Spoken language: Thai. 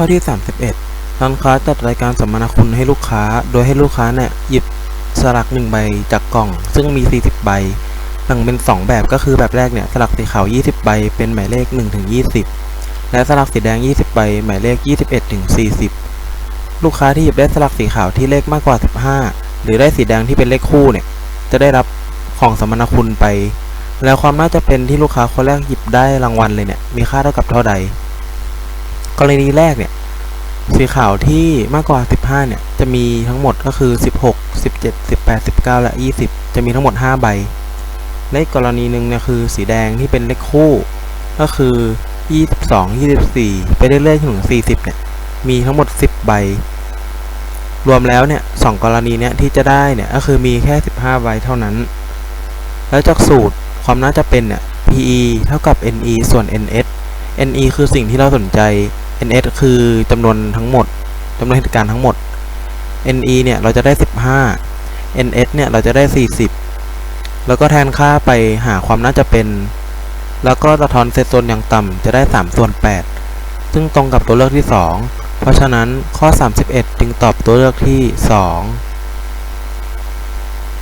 ข้อที่ 31ร้านค้าจัดรายการสัมมนาคุณให้ลูกค้า โดยให้ลูกค้าเนี่ยหยิบสลักหนึ่งใบจากกล่อง ซึ่งมี 40 ใบแบ่งเป็น 2 แบบก็คือแบบแรกเนี่ยสลักสีขาว 20 ใบ เป็นหมายเลข1ถึง20 และสลักสีแดง 20 ใบ หมายเลข 21ถึง40 ลูกค้าที่หยิบได้สลักสีขาวที่เลขมากกว่า 15 หรือได้สีแดงที่เป็นเลขคู่เนี่ยจะได้รับของสมนาคุณไป แล้วความน่าจะเป็นที่ลูกค้าคนแรกหยิบได้รางวัลเลยเนี่ยมีค่าเท่ากับเท่าใด กรณีแรกเนี่ยสีขาวที่มากกว่า 15 เนี่ย จะมีทั้งหมดก็คือ 16 17 18 19 และ 20 จะมีทั้งหมด 5 ใบ และกรณีหนึ่งเนี่ยคือสีแดงที่เป็นเลขคู่ ก็คือ 22 24 ไปเรื่อยๆถึง 40 เนี่ย มีทั้งหมด 10 ใบ รวมแล้วเนี่ยสองกรณีเนี่ยที่จะได้เนี่ยก็คือมีแค่ 15 ใบเท่านั้น แล้วจากสูตรความน่าจะเป็นเนี่ย PE เท่ากับ NE ส่วน NS NE คือสิ่งที่เราสนใจ NS คือจำนวนทั้งหมดจำนวนเหตุการณ์ทั้งหมด NE เนี่ยเราจะได้ 15 NS เนี่ยเราจะได้ 40 แล้วก็แทนค่าไปหาความน่าจะเป็น แล้วก็สะท้อนเซตโซนอย่างต่ำจะได้ 3 ส่วน 8 ซึ่งตรงกับตัวเลือกที่ 2 เพราะฉะนั้นข้อ 31 จึงตอบตัวเลือกที่ 2